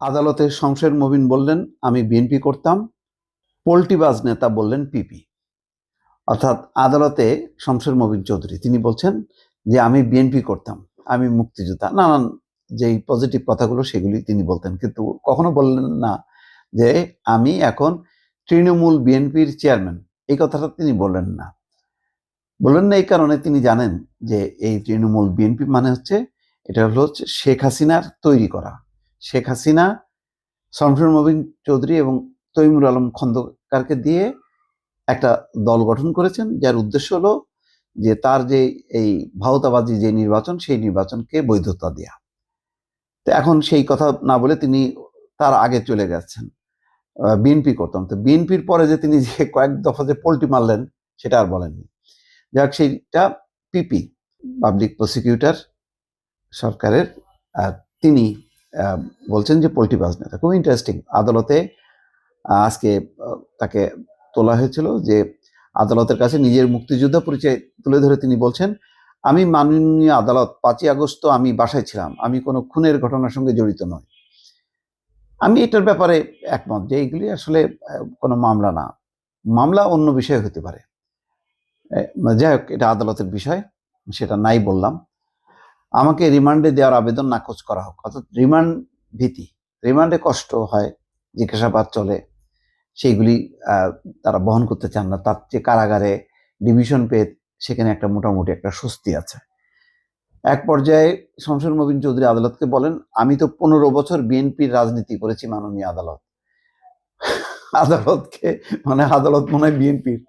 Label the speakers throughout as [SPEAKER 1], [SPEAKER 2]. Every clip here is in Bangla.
[SPEAKER 1] আদালতে শমশের মবিন বললেন, আমি বিএনপি করতাম। পোল্টিবাজ নেতা বললেন, পিপি। অর্থাৎ আদালতে শমশের মবিন চৌধুরী। তিনি বলছেন যে, আমি বিএনপি করতাম। আমি মুক্তিযোদ্ধা। নানান যেই পজিটিভ কথাগুলো সেগুলি তিনি বলতেন। কিন্তু কখনো বললেন না যে, আমি এখন তৃণমূল বিএনপির চেয়ারম্যান। এই কথাটা তিনি বললেন না। বললেন না এই কারণে তিনি জানেন যে, এই তৃণমূল বিএনপি মানে হচ্ছে, এটা হলো হচ্ছে শেখ হাসিনার তৈরি করা। শেখ হাসিনা শমশের মবিন চৌধুরী এবং তৈমুর আলম খন্দকারকে দিয়ে একটা দল গঠন করেছেন, যার উদ্দেশ্য হলো যে তার যে এই ভাওতাবাজি যে নির্বাচন, সেই নির্বাচনকে বৈধতা দেয়া। তো এখন সেই কথা না বলে তিনি তার আগে চলে গেছেন বিএনপি করতাম। তো বিএনপির পরে যে তিনি যে কয়েক দফা যে পোল্টি মারলেন, সেটা আর বলেননি। যাক, সেইটা পিপি, পাবলিক প্রসিকিউটর সরকারের তিনি বলছেন যে পোলট্রি বাজ নেতা। খুব ইন্টারেস্টিং আদালতে আজকে তাকে তোলা হয়েছিল যে আদালতের কাছে নিজের মুক্তিযোদ্ধা পরিচয় তুলে ধরে তিনি বলছেন, আমি মাননীয় আদালত পাঁচই আগস্ট আমি বাসায় ছিলাম। আমি কোনো খুনের ঘটনার সঙ্গে জড়িত নই। আমি এটার ব্যাপারে একমত যে এইগুলি আসলে কোনো মামলা না। মামলা অন্য বিষয় হতে পারে। যাই হোক, এটা আদালতের বিষয়, সেটা নাই বললাম। আমাকে রিমান্ডে দেওয়ার আবেদন নাকচ করা হোক। অর্থাৎ রিমান্ড ভীতি, রিমান্ডে কষ্ট হয়, জিজ্ঞাসাবাদ চলে, সেইগুলি তারা বহন করতে চান না। তার যে কারাগারে ডিভিশন পেয়ে সেখানে একটা মোটামুটি একটা স্বস্তি আছে। এক পর্যায়ে শমশের মবিন চৌধুরী আদালতকে বলেন, আমি তো পনেরো বছর বিএনপির রাজনীতি করেছি, মাননীয় আদালত। আদালতকে মানে আদালত মনে হয় বিএনপির।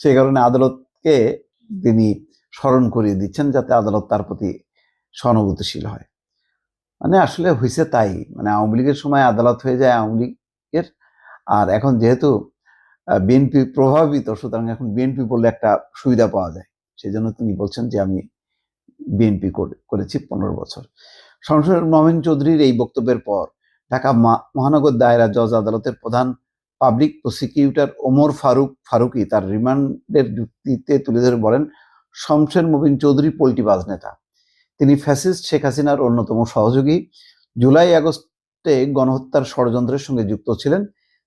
[SPEAKER 1] সেই কারণে আদালতকে তিনি স্মরণ করিয়ে দিচ্ছেন যাতে আদালত তার প্রতি সহানুভূতিশীল হয়। মানে আসলে হয়েছে তাই মানে আওয়ামী লীগের সময় আদালত হয়ে যায় আওয়ামী লীগের। আর এখন যেহেতু বিএনপি প্রভাবিত, সুতরাং এখন বিএনপি বললে একটা সুবিধা পাওয়া যায়। সেই জন্য তিনি বলছেন যে আমি বিএনপি করেছি পনেরো বছর। সংসদ মোহামেন চৌধুরীর এই বক্তব্যের পর ঢাকা মহানগর দায়রা জজ আদালতের প্রধান পাবলিক প্রসিকিউটর ওমর ফারুক ফারুকি তার রিমান্ডের যুক্তিতে তুলে ধরে বলেন, শমশের মবিন চৌধুরী পোল্টিবাজ নেতা। তিনি ফ্যাসিস্ট শেখ হাসিনার অন্যতম সহযোগী। জুলাই আগস্টে গণহত্যার ষড়যন্ত্রের সঙ্গে যুক্ত ছিলেন।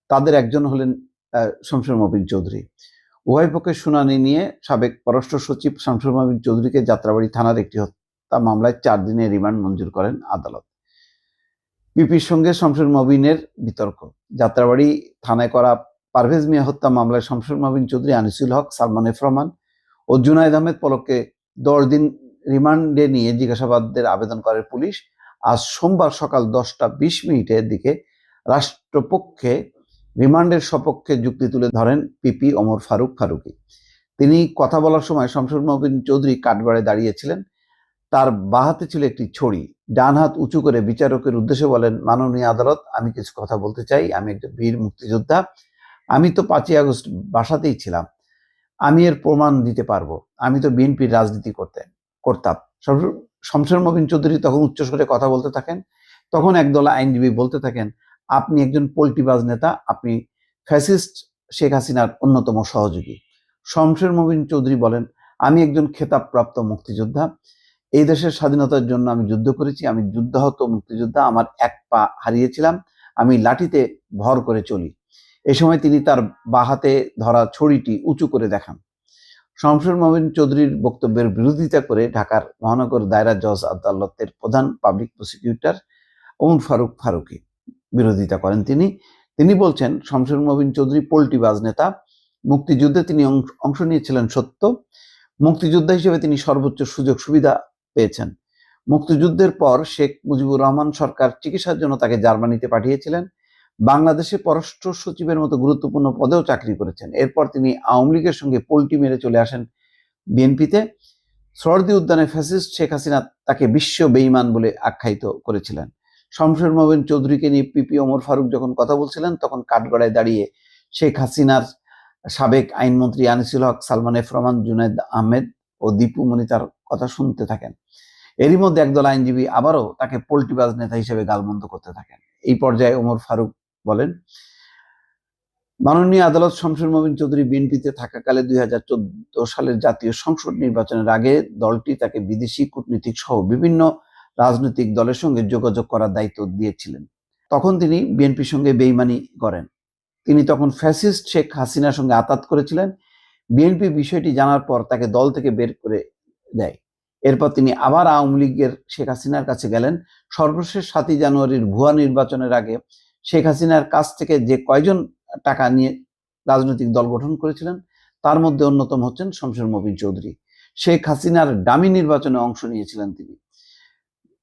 [SPEAKER 1] তাদের একজন হলেন আহ, শমশের মবিন চৌধুরী। উভয় পক্ষের শুনানি নিয়ে সাবেক পররাষ্ট্র সচিব শামসুর মবিন চৌধুরীকে যাত্রাবাড়ি থানার একটি হত্যা মামলায় চার দিনের রিমান্ড মঞ্জুর করেন আদালত। পিপির সঙ্গে শমশের মবিনের বিতর্ক। যাত্রাবাড়ি থানায় করা পারভেজ মিয়া হত্যা মামলায় শমশের মবিন চৌধুরী আনিসুল হক সালমান এফ রহমান ও জুনায়দ আহমেদ পলককে দশ দিন রিমান্ডে নিয়ে জিজ্ঞাসাবাদের আবেদন করে পুলিশ। আজ সোমবার সকাল দশটা বিশ মিনিটের দিকে রাষ্ট্রপক্ষে রিমান্ডের সপক্ষে যুক্তি তুলে ধরেন পিপি অমর ফারুক ফারুকি। তিনি কথা বলার সময় শমসুর মবিন চৌধুরী কাঠগড়ে দাঁড়িয়েছিলেন। তার বাহাতে ছিল একটি ছড়ি। ডান হাত উঁচু করে বিচারকের উদ্দেশ্যে বলেন, মাননীয় আদালত, আমি কিছু কথা বলতে চাই। আমি একজন বীর মুক্তিযোদ্ধা। আমি তো পাঁচই আগস্ট বাসাতেই ছিলাম। আমি এর প্রমাণ দিতে পারব। আমি তো বিএনপির রাজনীতি করতে করতাম। শমশের মবিন চৌধুরী তখন উচ্চস্বরে কথা বলতে থাকেন, তখন একদল আইনজীবী বলতে থাকেন, আপনি একজন পোল্টিবাজ নেতা, আপনি ফ্যাসিস্ট শেখ হাসিনার অন্যতম সহযোগী। শমশের মবিন চৌধুরী বলেন, আমি একজন খেতাবপ্রাপ্ত মুক্তিযোদ্ধা। এই দেশের স্বাধীনতার জন্য আমি যুদ্ধ করেছি। আমি যুদ্ধাহত মুক্তিযোদ্ধা। আমার এক পা হারিয়েছিলাম। আমি লাঠিতে ভর করে চলি। এ সময় তিনি তার বাহাতে ধরা ছড়িটি উঁচু করে দেখান। শমশের মবিন চৌধুরীর বক্তব্যের বিরোধিতা করে ঢাকার মহানগর দায়রা জজ আদালতের প্রধান পাবলিক প্রসিকিউটর ওমর ফারুক ফারুকি বিরোধিতা করেন তিনি। তিনি বলছেন, শমশের মবিন চৌধুরী পোল্টিবাজ নেতা মুক্তিযুদ্ধে তিনি অংশ নিয়েছিলেন সত্য। মুক্তিযোদ্ধা হিসেবে তিনি সর্বোচ্চ সুযোগ সুবিধা পেয়েছেন। মুক্তিযুদ্ধের পর শেখ মুজিবুর রহমান সরকার চিকিৎসার জন্য তাকে জার্মানিতে পাঠিয়েছিলেন। বাংলাদেশে পররাষ্ট্র সচিবের মতো গুরুত্বপূর্ণ পদেও চাকরি করেছেন। এরপর তিনি আওয়ামী লীগের সঙ্গে পোল্টি মেরে চলে আসেন বিএনপিতে। সরদি উদ্যানে ফ্যাসিস্ট শেখ হাসিনা তাকে বিশ্ব বেঈমান বলে আখ্যায়িত করেছিলেন। শমশের মোবিন চৌধুরীকে নিয়ে পিপি ওমর ফারুক যখন কথা বলছিলেন, তখন কাঠগড়ায় দাঁড়িয়ে শেখ হাসিনার সাবেক আইনমন্ত্রী আনিসুল হক, সালমান এফ রহমান, জুনায়দ আহমেদ ও দীপু মনি তার কথা শুনতে থাকেন। এরই মধ্যে একদল আইনজীবী আবারও তাকে পোল্টিবাজ নেতা হিসেবে গালমন্দ করতে থাকেন। এই পর্যায়ে ওমর ফারুক বলেন। মাননীয় আদালত শমশের মবিন চৌধুরী বিএনপিতে থাকাকালে দুই হাজার চোদ্দ সালের জাতীয় সংসদ নির্বাচনের আগে দলটি তাকে বিদেশি কূটনীতিক সহ বিভিন্ন রাজনৈতিক দলের সঙ্গে যোগাযোগ করার দায়িত্ব দিয়েছিলেন। তখন তিনি বিএনপির সঙ্গে বেইমানি করেন। তিনি তখন ফ্যাসিস্ট শেখ হাসিনার সঙ্গে আতাত করেছিলেন। বিএনপি বিষয়টি জানার পর তাকে দল থেকে বের করে দেয়। এরপর তিনি আবার আওয়ামী লীগের শেখ হাসিনার কাছে গেলেন। সর্বশেষ সাতই জানুয়ারির ভুয়া নির্বাচনের আগে শেখ হাসিনার কাছ থেকে যে কয়জন টাকা নিয়ে রাজনৈতিক দল গঠন করেছিলেন, তার মধ্যে অন্যতম হচ্ছেন শমশের মবিন চৌধুরী। শেখ হাসিনার ডামি নির্বাচনে অংশ নিয়েছিলেন তিনি।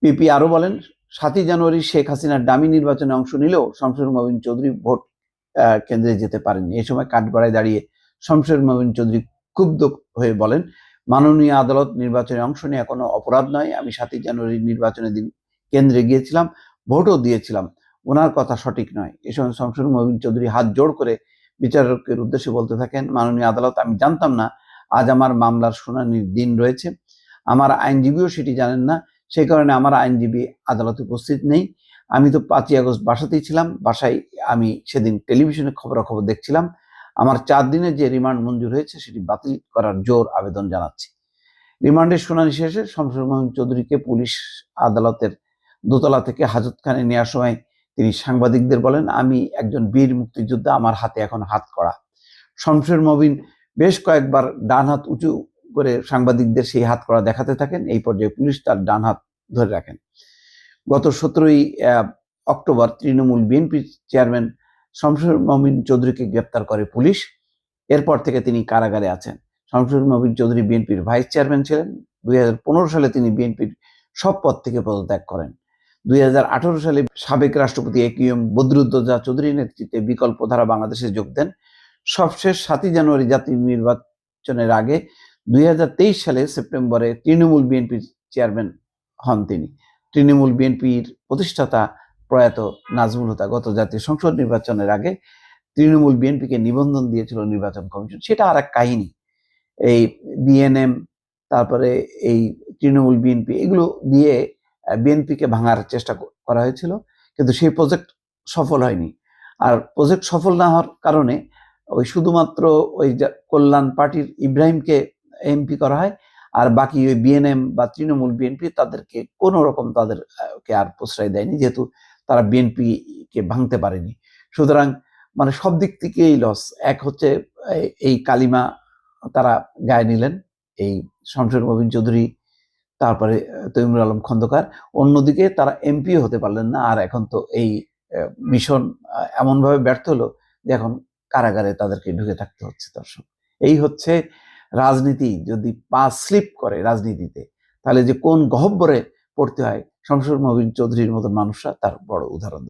[SPEAKER 1] পিপি আরও বলেন, সাতই জানুয়ারি শেখ হাসিনার ডামি নির্বাচনে অংশ নিলেও শমশের মবিন চৌধুরী ভোট কেন্দ্রে যেতে পারেননি। এই সময় কাঠগড়ায় দাঁড়িয়ে শমশের মবিন চৌধুরী ক্ষুব্ধ হয়ে বলেন, মাননীয় আদালত নির্বাচনে অংশ নেওয়া কোনো অপরাধ নয়। আমি সাতই জানুয়ারি নির্বাচনের দিন কেন্দ্রে গিয়েছিলাম, ভোটও দিয়েছিলাম। ওনার কথা সঠিক নয়। এ সময় শমশের মবিন চৌধুরী হাত জোড় করে বিচারকের উদ্দেশ্যে বলতে থাকেন, মাননীয় আদালত, আমি জানতাম না, আজ আমার মামলার শুনানির দিন রয়েছে। আমার আইনজীবীও সেটি জানেন না সেই কারণে আমার আইনজীবী আদালতে উপস্থিত নেই। আমি তো পাঁচই আগস্ট বাসাতেই ছিলাম, বাসায় আমি সেদিন টেলিভিশনে খবরাখবর দেখছিলাম। আমার চার দিনের যে রিমান্ড মঞ্জুর হয়েছে, সেটি বাতিল করার জোর আবেদন জানাচ্ছি। রিমান্ডের শুনানি শেষে শমশের মোহন চৌধুরীকে পুলিশ আদালতের দোতলা থেকে হাজতখানে নেওয়ার সময় তিনি সাংবাদিকদের বলেন, আমি একজন বীর মুক্তিযোদ্ধা, আমার হাতে এখন হাত করা। শমশের মবিন বেশ কয়েকবার ডান হাত উঁচু করে সাংবাদিকদের সেই হাত করা দেখাতে থাকেন। এই পর্যায়ে পুলিশ তার ডান হাত ধরে রাখেন। গত সতেরোই October Trinamool BNP chairman Shamsher Mobin চৌধুরীকে গ্রেপ্তার করে পুলিশ। এরপর থেকে তিনি কারাগারে আছেন। শমশের মবিন চৌধুরী বিএনপির ভাইস চেয়ারম্যান ছিলেন। দুই হাজার পনেরো সালে তিনি বিএনপির সব পদ থেকে পদত্যাগ করেন। দুই হাজার আঠারো সালে সাবেক রাষ্ট্রপতি এ কিউ এম বদরুদ্দোজা চৌধুরীর নেতৃত্বে বিকল্প ধারা বাংলাদেশে যোগ দেন। সবশেষ সাতই জানুয়ারি জাতীয় নির্বাচনের আগে দুই হাজার তেইশ সালে সেপ্টেম্বরে তৃণমূল বিএনপির চেয়ারম্যান হন তিনি। তৃণমূল বিএনপির প্রতিষ্ঠাতা প্রয়াত নাজমুল হুদা গত জাতীয় সংসদ নির্বাচনের আগে তৃণমূল বিএনপিকে নিবন্ধন দিয়েছিল নির্বাচন কমিশন। সেটা আর এক কাহিনী। এই বিএনএম তারপরে এই তৃণমূল বিএনপি, এগুলো দিয়ে বিএনপিকে ভাঙার চেষ্টা করা হয়েছিল কিন্তু সেই প্রজেক্ট সফল হয়নি। আর প্রজেক্ট সফল না হওয়ার কারণে ওই শুধুমাত্র ওই কল্যাণ পার্টির ইব্রাহিমকে এমপি করা হয় আর বাকি ওই বিএনএম বা তৃণমূল বিএনপি তাদেরকে কোনো রকম তাদের আহ, কে আর প্রশ্রয় দেয়নি যেহেতু তারা বিএনপি কে ভাঙতে পারেনি। সুতরাং মানে সব দিক থেকেই লস এক হচ্ছে এই কালিমা তারা গায়ে নিলেন এই শমশের মবিন চৌধুরী তারপরে তৈমুর আলম খন্দকার। অন্যদিকে তারা এমপিও হতে পারলেন না, আর এখন তো এই মিশন এমনভাবে ব্যর্থ হলো যে এখন কারাগারে তাদেরকে ঢুকে থাকতে হচ্ছে দর্শক। এই হচ্ছে রাজনীতি, যদি পা স্লিপ করে রাজনীতিতে, তাহলে যে কোন গহব্বরে পড়তে হয়, শমশের মবিন চৌধুরীর মতন মানুষরা তার বড় উদাহরণ।